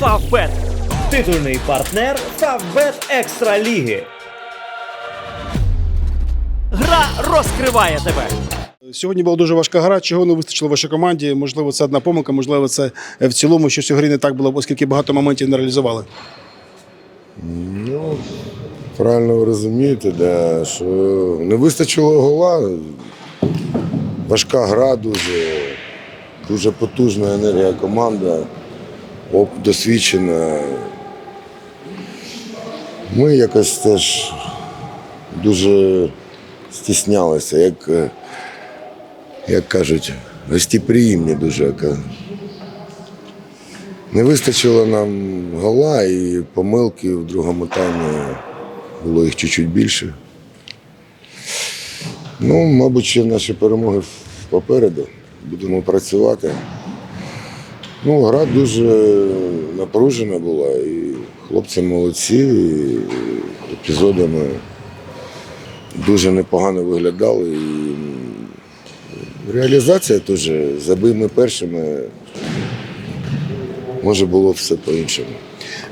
Фавбет. Титульний партнер Фавбет Екстра Ліги. Гра розкриває тебе. Сьогодні була дуже важка гра. Чого не вистачило вашій команді? Можливо, це одна помилка, можливо, це е, в цілому щось у грі не так було, оскільки багато моментів не реалізували. Ну, правильно ви розумієте, да, що не вистачило гола. Важка гра дуже, дуже потужна енергія команда, оп, досвідчена. Ми якось теж дуже стіснялися, як, е, як кажуть, гостеприємні дуже. не вистачило нам гола і помилки в другому таймі було їх чуть-чуть більше. Ну, мабуть, ще наші перемоги попереду. Будемо працювати. Ну, гра дуже напружена була, і хлопці молодці, і епізодами дуже непогано виглядали. І реалізація теж забий ми першими. Може було все по-іншому.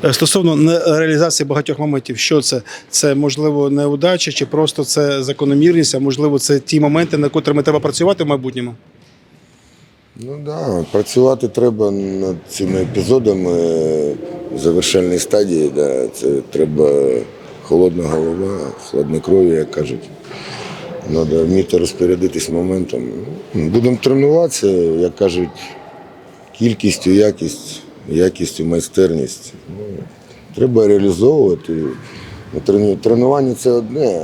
Е, Стосовно реалізації багатьох моментів, що це? Це можливо неудача, чи просто це закономірність, а можливо, це ті моменти, на котрими треба працювати в майбутньому. Ну да, працювати треба над цими епізодами в завершальній стадії. Да. Це треба холодна голова, хладнокров'я, як кажуть. Треба вміти розпорядитись моментом. Будемо тренуватися, як кажуть, кількістю, якість, якістю, майстерність. Ну, треба реалізовувати. Ну, Тренування це одне,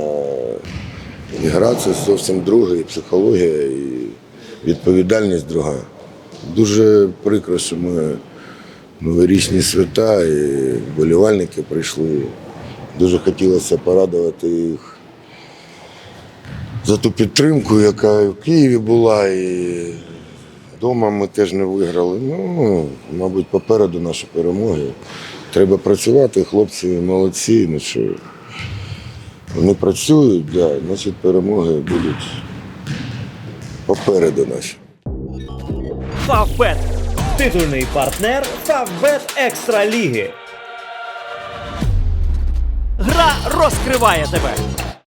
а гра це зовсім друге, і психологія, і відповідальність друга. Дуже прикро, що ми новорічні свята і вболівальники прийшли. Дуже хотілося порадувати їх за ту підтримку, яка в Києві була, і вдома ми теж не виграли. Ну, мабуть, попереду наші перемоги. Треба працювати, хлопці молодці. Ну вони працюють, да, значить перемоги будуть попереду нас. Фавбет. Титульний партнер Фавбет Екстра Ліги. Гра розкриває тебе.